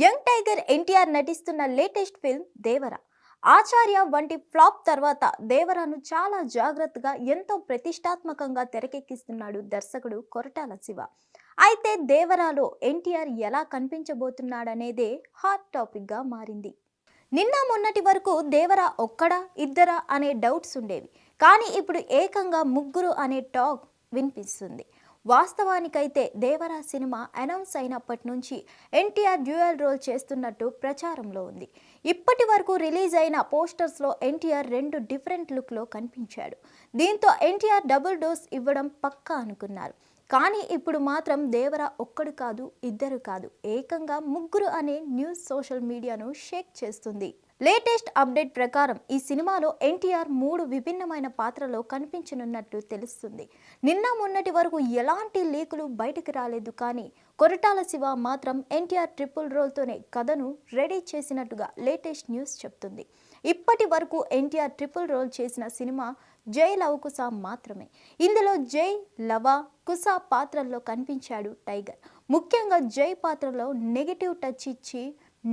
Young tiger NTR నటిస్తున్న latest film దేవర. ఆచార్య వంటి flop తర్వాత దేవరను చాలా జాగ్రత్తగా ఎంతో ప్రతిష్టాత్మకంగా తెరకెక్కిస్తున్నాడు దర్శకుడు కొరటాల శివ. అయితే దేవరాలో ఎన్టీఆర్ ఎలా కనిపించబోతున్నాడనేదే హాట్ టాపిక్గా మారింది. నిన్న మొన్నటి వరకు దేవరా ఒక్కడా ఇద్దరా అనే డౌట్స్ ఉండేవి. కానీ ఇప్పుడు ఏకంగా ముగ్గురు అనే టాక్ వినిపిస్తుంది. వాస్తవానికైతే దేవరా సినిమా అనౌన్స్ అయినప్పటి నుంచి ఎన్టీఆర్ డ్యూయల్ రోల్ చేస్తున్నట్టు ప్రచారంలో ఉంది. ఇప్పటి వరకు రిలీజ్ అయిన పోస్టర్స్లో ఎన్టీఆర్ రెండు డిఫరెంట్ లుక్లో కనిపించాడు. దీంతో ఎన్టీఆర్ డబుల్ డోస్ ఇవ్వడం పక్కా అనుకున్నారు. కానీ ఇప్పుడు మాత్రం దేవర ఒక్కడు కాదు ఇద్దరు కాదు. ఏకంగా ముగ్గురు అనే న్యూస్ సోషల్ మీడియాను షేక్ చేస్తుంది. లేటెస్ట్ అప్డేట్ ప్రకారం ఈ సినిమాలో ఎన్టీఆర్ మూడు విభిన్నమైన పాత్రలో కనిపించనున్నట్లు తెలుస్తుంది. నిన్న మొన్నటి వరకు ఎలాంటి లీకులు బయటకు రాలేదు కానీ కొరటాల శివ మాత్రం ఎన్టీఆర్ ట్రిపుల్ రోల్తోనే కథను రెడీ చేసినట్టుగా లేటెస్ట్ న్యూస్ చెప్తుంది. ఇప్పటి వరకు ఎన్టీఆర్ ట్రిపుల్ రోల్ చేసిన సినిమా జై లవ్ కుసా మాత్రమే. ఇందులో జై లవ కుసా పాత్రల్లో కనిపించాడు టైగర్. ముఖ్యంగా జై పాత్రలో నెగిటివ్ టచ్ ఇచ్చి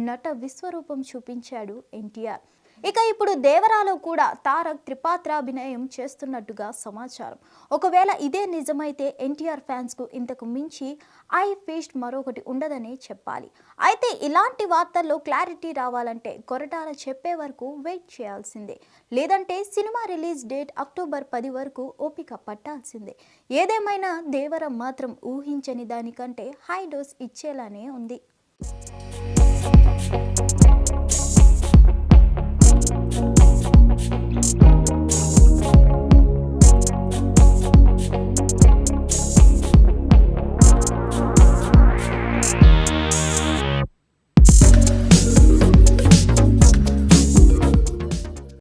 నట విశ్వరూపం చూపించాడు ఎన్టీఆర్. ఇక ఇప్పుడు దేవరాలో కూడా తారక్ త్రిపాత్రాభినయం చేస్తున్నట్టుగా సమాచారం. ఒకవేళ ఇదే నిజమైతే ఎన్టీఆర్ ఫ్యాన్స్కు ఇంతకు మించి ఐ ఫీస్ట్ మరొకటి ఉండదనే చెప్పాలి. అయితే ఇలాంటి వార్తల్లో క్లారిటీ రావాలంటే కొరటాల చెప్పే వరకు వెయిట్ చేయాల్సిందే. లేదంటే సినిమా రిలీజ్ డేట్ అక్టోబర్ పది వరకు ఓపిక పట్టాల్సిందే. ఏదేమైనా దేవరం మాత్రం ఊహించని దానికంటే హై డోస్ ఇచ్చేలానే ఉంది.